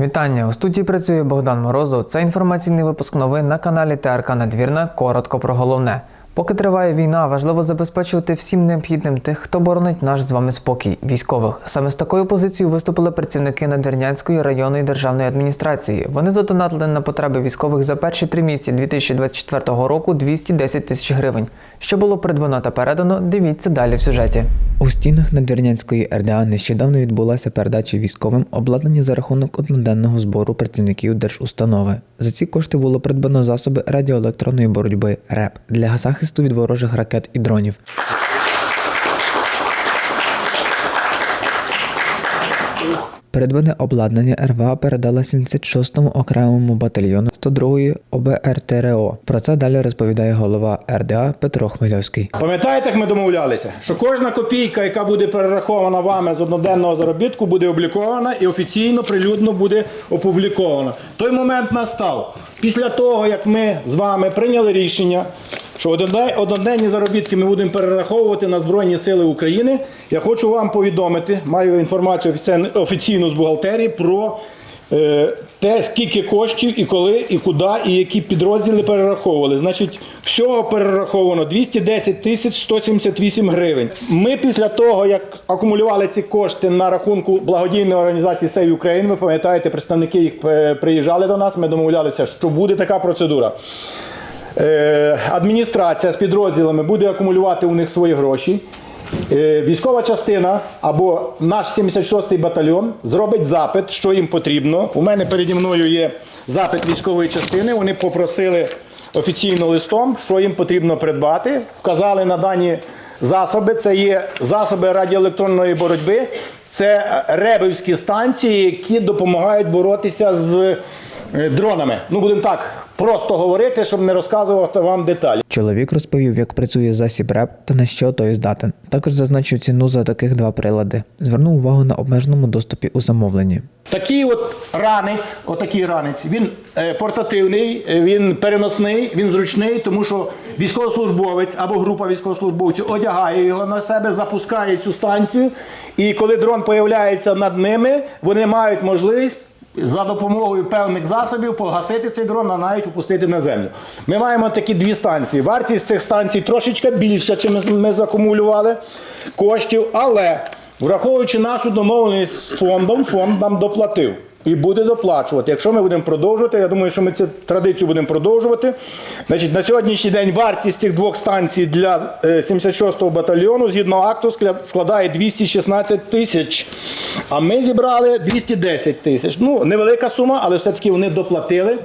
Вітання! У студії працює Богдан Морозов. Це інформаційний випуск новин на каналі ТРК Надвірна. Коротко про головне. Поки триває війна, важливо забезпечувати всім необхідним тих, хто боронить наш з вами спокій військових. Саме з такою позицією виступили працівники Надвірнянської районної державної адміністрації. Вони задонатили на потреби військових за перші три місяці 2024 року 210 тисяч гривень. Що було придбано та передано, дивіться далі в сюжеті. У стінах Надвірнянської РДА нещодавно відбулася передача військовим обладнання за рахунок одноденного збору працівників держустанови. За ці кошти було придбано засоби радіоелектронної боротьби РЕП для захисту від ворожих ракет і дронів. Придбане обладнання РВА передала 76-му окремому батальйону 102-ї ОБРТРО. Про це далі розповідає голова РДА Петро Хмельовський. Пам'ятаєте, як ми домовлялися, що кожна копійка, яка буде перерахована вами з одноденного заробітку, буде облікована і офіційно прилюдно буде опублікована. Той момент настав після того, як ми з вами прийняли рішення, що одноденні заробітки ми будемо перераховувати на Збройні Сили України. Я хочу вам повідомити, маю інформацію офіційну- з бухгалтерії про е, те, скільки коштів і коли, і куди, і які підрозділи перераховували. Значить, всього перераховано 210 тисяч 178 гривень. Ми після того, як акумулювали ці кошти на рахунку благодійної організації Save Ukraine, ви пам'ятаєте, представники їх е, приїжджали до нас, ми домовлялися, що буде така процедура. Е, Адміністрація з підрозділами буде акумулювати у них свої гроші. Е, Військова частина або наш 76-й батальйон зробить запит, що їм потрібно. У мене переді мною є запит військової частини. Вони попросили офіційно листом, що їм потрібно придбати. Вказали на дані засоби. Це є засоби радіоелектронної боротьби. Це ребівські станції, які допомагають боротися з дронами. Ну, будемо так просто говорити, щоб не розказувати вам деталі. Чоловік розповів, як працює засіб РЕП та на що той здатен. Також зазначив ціну за таких два прилади. Звернув увагу на обмеженому доступі у замовленні. Такий от ранець, отакий ранець, він е, портативний, е, він переносний, він зручний, тому що військовослужбовець або група військовослужбовців одягає його на себе, запускає цю станцію, і коли дрон появляється над ними, вони мають можливість. За допомогою певних засобів погасити цей дрон, а навіть опустити на землю. Ми маємо такі дві станції. Вартість цих станцій трошечки більша, чим ми закумулювали коштів, але Враховуючи нашу домовленість з фондом, фонд нам доплатив. І буде доплачувати. Якщо ми будемо продовжувати, я думаю, що ми цю традицію будемо продовжувати. Значить, на сьогоднішній день вартість цих двох станцій для е, 76-го батальйону згідно акту складає 216 тисяч. А ми зібрали 210 тисяч. Ну, невелика сума, але все-таки вони доплатили.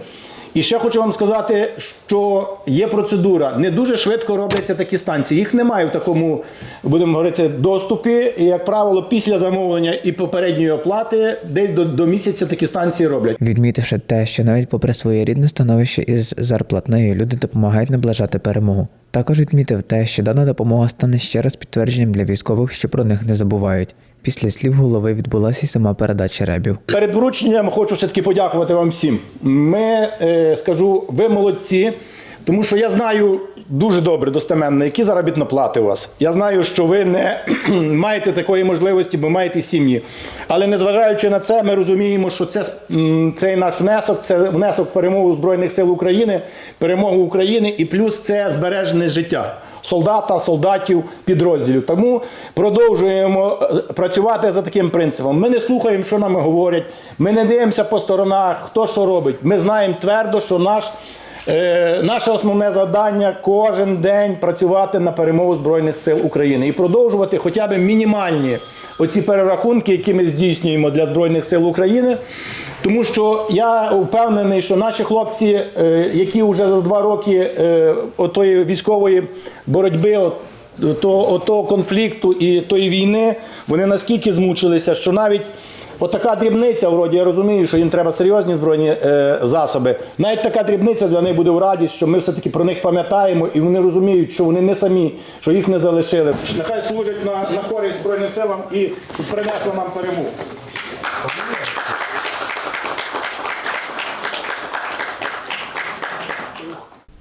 І ще хочу вам сказати, що є процедура. Не дуже швидко робляться такі станції. Їх немає в такому, будемо говорити, доступі. І, як правило, після замовлення і попередньої оплати десь до, до місяця такі станції роблять. Відмітивши те, що навіть попри своє рідне становище із зарплатнею люди допомагають наближати перемогу. Також відмітив те, що дана допомога стане ще раз підтвердженням для військових, що про них не забувають. Після слів голови відбулася й сама передача ребів. Перед врученням хочу все-таки подякувати вам всім. Ми, е, скажу, ви молодці, тому що я знаю дуже добре, достеменно, які заробітні плати у вас. Я знаю, що ви не маєте такої можливості, бо маєте сім'ї. Але незважаючи на це, ми розуміємо, що це, цей наш внесок, це внесок перемогу Збройних сил України, перемогу України і плюс це збережене життя солдата, солдатів, підрозділів. Тому продовжуємо е, працювати за таким принципом. Ми не слухаємо, що нам говорять, ми не дивимося по сторонах, хто що робить. Ми знаємо твердо, що наш. Е, Наше основне завдання кожен день працювати на перемогу Збройних сил України і продовжувати хоча б мінімальні оці перерахунки, які ми здійснюємо для Збройних сил України. Тому що я впевнений, що наші хлопці, е, які вже за два роки е, отої військової боротьби, от, то, отого конфлікту і тої війни, вони наскільки змучилися, що навіть отака дрібниця, вроді я розумію, що їм треба серйозні збройні е, засоби. Навіть така дрібниця для них буде в радість, що ми все-таки про них пам'ятаємо, і вони розуміють, що вони не самі, що їх не залишили. Нехай служать на, на користь Збройним силам і щоб принесли нам перемогу.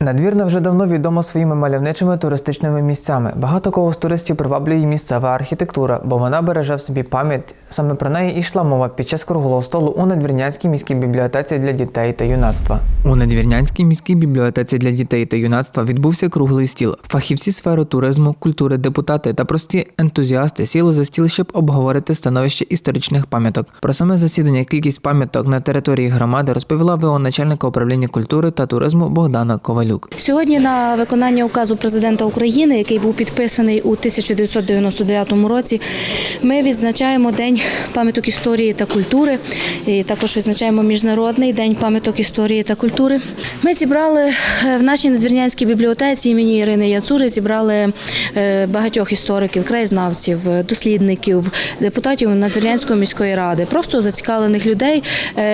Надвірна вже давно відома своїми мальовничими туристичними місцями. Багато кого з туристів приваблює місцева архітектура, бо вона береже в собі пам'ять. Саме про неї йшла мова під час круглого столу у Надвірнянській міській бібліотеці для дітей та юнацтва. У Надвірнянській міській бібліотеці для дітей та юнацтва відбувся круглий стіл. Фахівці сфери туризму, культури, депутати та прості ентузіасти сіли за стіл, щоб обговорити становище історичних пам'яток. Про саме засідання кількість пам'яток на території громади розповіла ВО начальника управління культури та туризму Богдана Ковалюк. Сьогодні на виконання указу президента України, який був підписаний у 1999 році, ми відзначаємо День пам'яток історії та культури. І також відзначаємо Міжнародний день пам'яток історії та культури. Ми зібрали е, в нашій надвірнянській бібліотеці імені Ірини Яцури зібрали е, багатьох істориків, краєзнавців, е, дослідників, депутатів Надвірнянської міської ради, просто зацікавлених людей,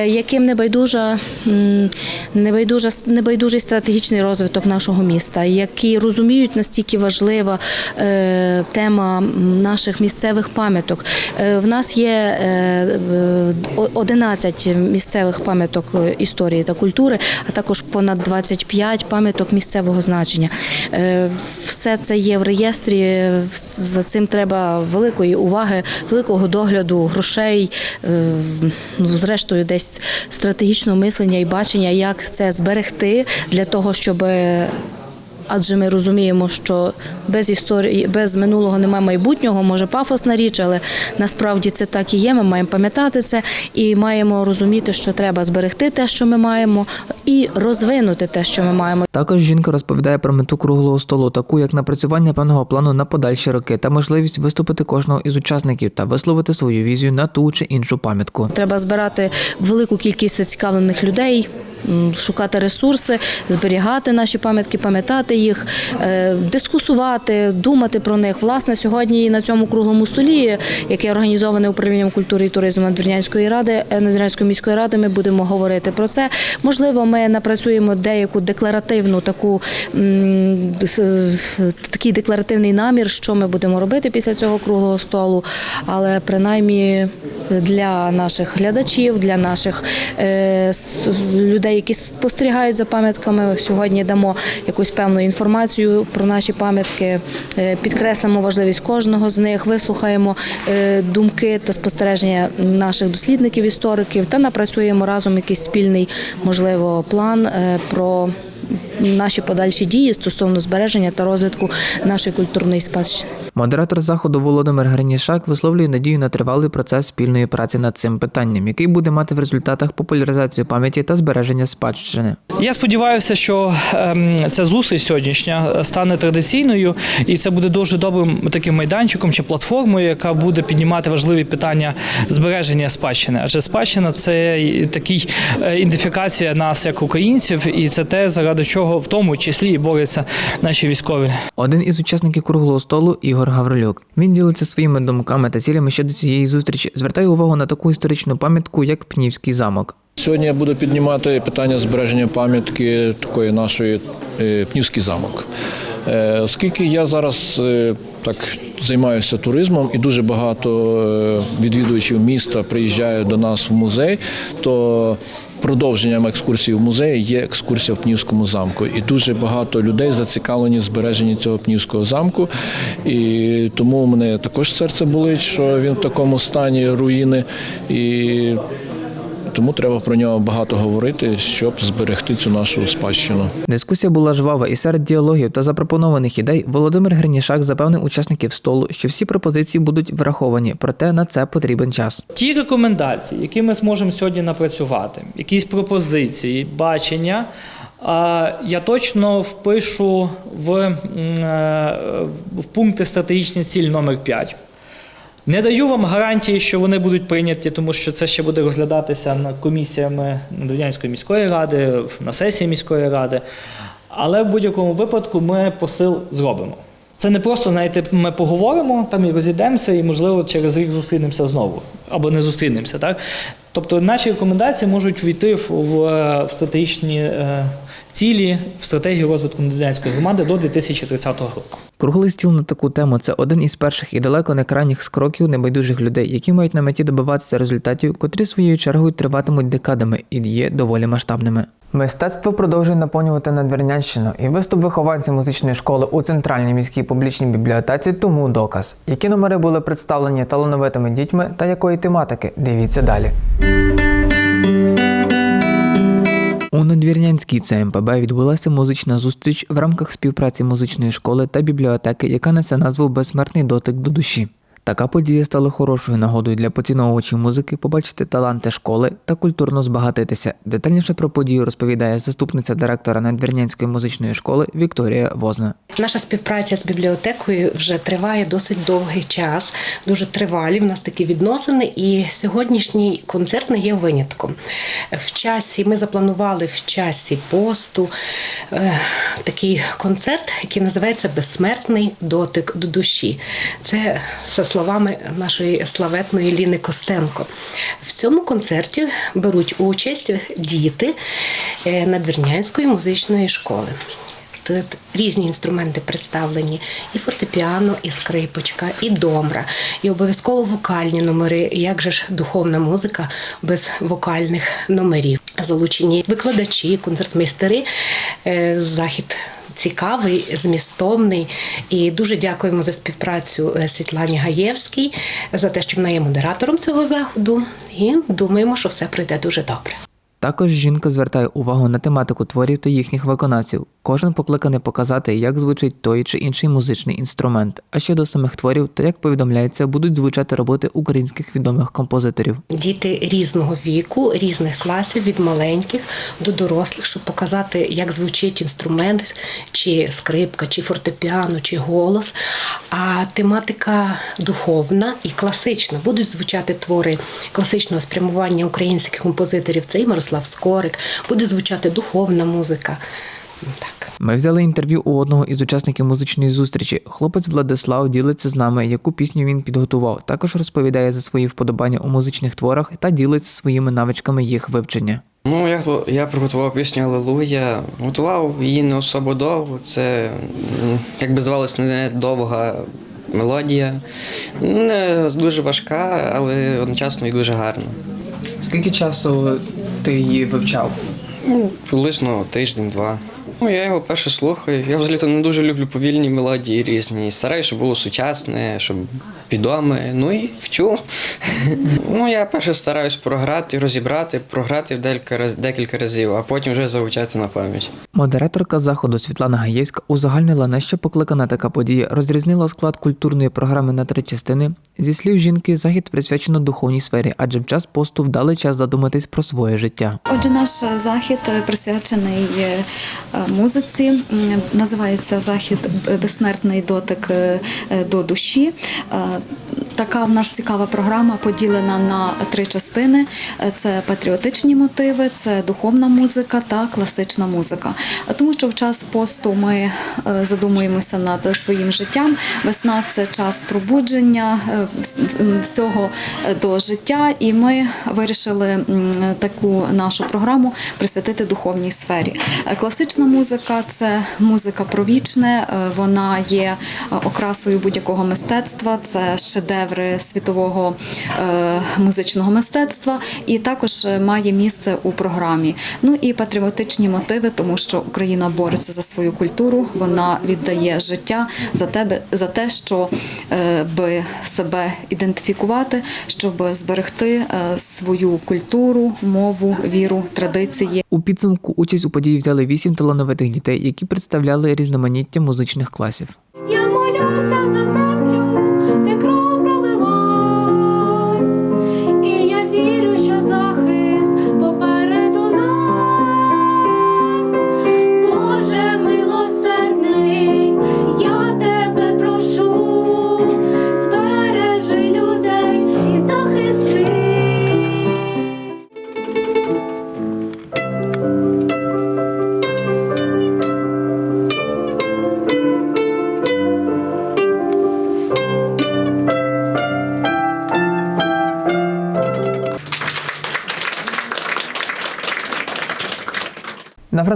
яким не байдужа м, небайдужа небайдужий стратегічний розвиток нашого міста, які розуміють настільки важлива е, тема наших місцевих пам'яток. Е, в нас є е, е, 11 місцевих пам'яток історії та культури, а також понад 25 пам'яток місцевого значення. Все це є в реєстрі. За цим треба великої уваги, великого догляду, грошей, ну, зрештою, десь стратегічного мислення і бачення, як це зберегти для того, щоб. Адже ми розуміємо, що без історії, без минулого немає майбутнього, може пафосна річ, але насправді це так і є. Ми маємо пам'ятати це і маємо розуміти, що треба зберегти те, що ми маємо, і розвинути те, що ми маємо. Також жінка розповідає про мету круглого столу, таку як напрацювання певного плану на подальші роки та можливість виступити кожного із учасників та висловити свою візію на ту чи іншу пам'ятку. Треба збирати велику кількість зацікавлених людей, шукати ресурси, зберігати наші пам'ятки, пам'ятати їх, е, дискусувати, думати про них. Власне, сьогодні на цьому круглому столі, яке організоване управлінням культури і туризму Надвірнянської ради, е, Надвірнянської міської ради, ми будемо говорити про це. Можливо, ми напрацюємо деяку декларативну таку такий декларативний намір, що ми будемо робити після цього круглого столу, але принаймні для наших глядачів, для наших е, людей, які спостерігають за пам'ятками, сьогодні дамо якусь певну інформацію про наші пам'ятки, е, підкреслимо важливість кожного з них, вислухаємо е, думки та спостереження наших дослідників, істориків та напрацюємо разом якийсь спільний, можливо, план е, про. Наші подальші дії стосовно збереження та розвитку нашої культурної спадщини. Модератор заходу Володимир Гринішак висловлює надію на тривалий процес спільної праці над цим питанням, який буде мати в результатах популяризацію пам'яті та збереження спадщини. Я сподіваюся, що ем, ця зустріч сьогоднішня стане традиційною, і це буде дуже добрим таким майданчиком чи платформою, яка буде піднімати важливі питання збереження спадщини. Адже спадщина це такий е, ідентифікація нас як українців, і це те, заради чого в тому числі і борються наші військові. Один із учасників круглого столу Ігор Гаврилюк. Він ділиться своїми думками та цілями щодо цієї зустрічі. Звертає увагу на таку історичну пам'ятку, як Пнівський замок. Сьогодні я буду піднімати питання збереження пам'ятки такої нашої е, Пнівський замок. Е, Оскільки я зараз е, так займаюся туризмом і дуже багато відвідувачів міста приїжджають до нас в музей, то продовженням екскурсії в музеї є екскурсія в Пнівському замку. І дуже багато людей зацікавлені в збереженні цього Пнівського замку. І тому мене також серце болить, що він в такому стані руїни. І тому треба про нього багато говорити, щоб зберегти цю нашу спадщину. Дискусія була жвава, і серед діалогів та запропонованих ідей Володимир Гринішак запевнив учасників столу, що всі пропозиції будуть враховані, проте на це потрібен час. Ті рекомендації, які ми зможемо сьогодні напрацювати, якісь пропозиції, бачення. Я точно впишу в, е, в пункти стратегічні ціль номер 5. Не даю вам гарантії, що вони будуть прийняті, тому що це ще буде розглядатися на комісіями Надвірнянської міської ради, на сесії міської ради. Але в будь-якому випадку ми посил зробимо. Це не просто, знаєте, ми поговоримо там і розійдемося, і, можливо, через рік зустрінемося знову або не зустрінемося. Так? Тобто наші рекомендації можуть війти в, в, стратегічні е, цілі, в стратегію розвитку Надвірнянської громади до 2030 року. Круглий стіл на таку тему це один із перших і далеко не крайніх скроків небайдужих людей, які мають на меті добиватися результатів, котрі своєю чергою триватимуть декадами і є доволі масштабними. Мистецтво продовжує наповнювати Надвірнянщину, і виступ вихованців музичної школи у центральній міській публічній бібліотеці тому доказ. Які номери були представлені талановитими дітьми та якої тематики? Дивіться далі. У Надвірнянській ЦМПБ відбулася музична зустріч в рамках співпраці музичної школи та бібліотеки, яка несе назву Безсмертний дотик до душі. Така подія стала хорошою нагодою для поціновувачів музики побачити таланти школи та культурно збагатитися. Детальніше про подію розповідає заступниця директора Надвірнянської музичної школи Вікторія Возна. Наша співпраця з бібліотекою вже триває досить довгий час, дуже тривалі. В нас такі відносини, і сьогоднішній концерт не є винятком. В часі ми запланували в часі посту е, такий концерт, який називається Безсмертний дотик до душі. Це за словами нашої славетної Ліни Костенко. В цьому концерті беруть участь діти е, Надвірнянської музичної школи. Різні інструменти представлені: і фортепіано, і скрипочка, і домра, і обов'язково вокальні номери. Як же ж духовна музика без вокальних номерів? Залучені викладачі, концертмейстери. Е, Захід цікавий, змістовний. І дуже дякуємо за співпрацю е, Світлані Гаєвській за те, що вона є модератором цього заходу. І думаємо, що все пройде дуже добре. Також жінка звертає увагу на тематику творів та їхніх виконавців. Кожен покликаний показати, як звучить той чи інший музичний інструмент. А щодо самих творів, то як повідомляється, будуть звучати роботи українських відомих композиторів. Діти різного віку, різних класів, від маленьких до дорослих, щоб показати, як звучить інструмент, чи скрипка, чи фортепіано, чи голос. А тематика духовна і класична. Будуть звучати твори класичного спрямування українських композиторів. Це і Мирослав Скорик, буде звучати духовна музика. Так. Ми взяли інтерв'ю у одного із учасників музичної зустрічі. Хлопець Владислав ділиться з нами, яку пісню він підготував. Також розповідає за свої вподобання у музичних творах та ділиться своїми навичками їх вивчення. Ну, я, я приготував пісню Алелуя. Готував її не особо довго. Це, як би здавалось, не довга мелодія. Не дуже важка, але одночасно і дуже гарна. Скільки часу ти її вивчав? Ну, приблизно тиждень-два. Ну, я його перше слухаю. Я взагалі не дуже люблю повільні мелодії різні. Стараюся, щоб було сучасне, щоб відоме. Ну і вчу. Ну, я перше стараюсь програти, розібрати, програти декілька, раз- декілька разів, а потім вже завчати на пам'ять. Модераторка заходу Світлана Гаєвська узагальнила, на що покликана така подія, розрізнила склад культурної програми на три частини. Зі слів жінки, захід присвячено духовній сфері, адже в час посту вдалий час задуматись про своє життя. Отже, наш захід е, присвячений е, музиці. Називається захід Безсмертний дотик е, е, до душі. Така в нас цікава програма поділена на три частини: це патріотичні мотиви, це духовна музика та класична музика. Тому що в час посту ми е, задумуємося над своїм життям. Весна це час пробудження е, всього е, до життя, і ми вирішили таку нашу програму присвятити духовній сфері. Класична музика це музика про вічне, вона є окрасою будь-якого мистецтва, це шедеври світового е, музичного мистецтва, і також е, має місце у програмі. Ну і патріотичні мотиви, тому що Україна бореться за свою культуру, вона віддає життя за тебе за те, що е, би себе ідентифікувати, щоб зберегти свою культуру, мову, віру, традиції. У підсумку участь у події взяли вісім талановитих дітей, які представляли різноманіття музичних класів.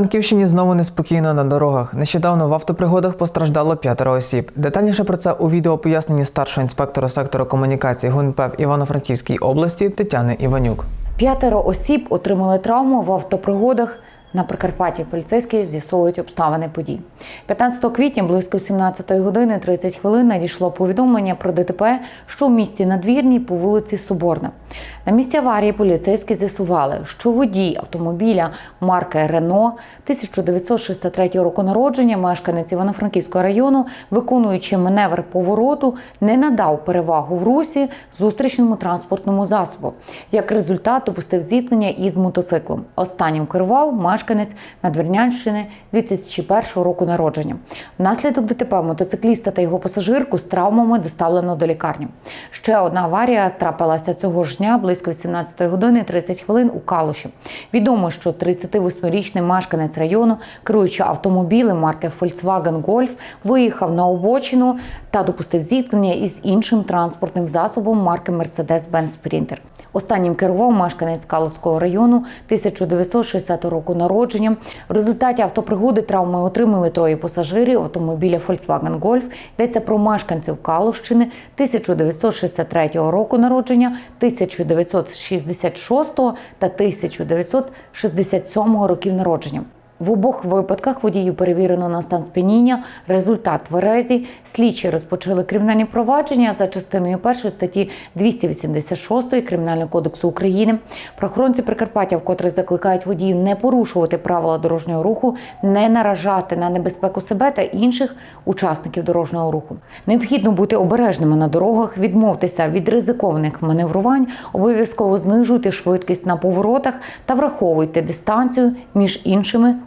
Франківщині знову неспокійно на дорогах. Нещодавно в автопригодах постраждало п'ятеро осіб. Детальніше про це у відео поясненні старшого інспектора сектору комунікації ГУНП в Івано-Франківській області Тетяни Іванюк. П'ятеро осіб отримали травму в автопригодах На Прикарпатті поліцейські з'ясовують обставини подій. 15 квітня близько 17 години 30 хвилин надійшло повідомлення про ДТП, що в місті Надвірній по вулиці Соборна. На місці аварії поліцейські з'ясували, що водій автомобіля марки Рено 1963 року народження, мешканець Івано-Франківського району, виконуючи маневр повороту, не надав перевагу в русі зустрічному транспортному засобу. Як результат, допустив зіткнення із мотоциклом. Останнім керував мешканець Надвірнянщини 2001 року народження. Внаслідок ДТП мотоцикліста та його пасажирку з травмами доставлено до лікарні. Ще одна аварія трапилася цього ж дня близько 18 години 30 хвилин у Калуші. Відомо, що 38-річний мешканець району, керуючи автомобілем марки Volkswagen Golf, виїхав на обочину та допустив зіткнення із іншим транспортним засобом марки Mercedes-Benz Sprinter. Останнім керував мешканець Калуського району 1960 року народження. В результаті автопригоди травми отримали троє пасажирів автомобіля Volkswagen Golf. Йдеться про мешканців Калущини 1963 року народження, 1966 та 1967 років народження. В обох випадках водію перевірено на стан сп'яніння. Результат тверезі. Слідчі розпочали кримінальні провадження за частиною першої статті 286 Кримінального кодексу України. Правоохоронці Прикарпаття вкотре закликають водіїв не порушувати правила дорожнього руху, не наражати на небезпеку себе та інших учасників дорожнього руху. Необхідно бути обережними на дорогах, відмовтеся від ризикованих маневрувань, обов'язково знижуйте швидкість на поворотах та враховуйте дистанцію між іншими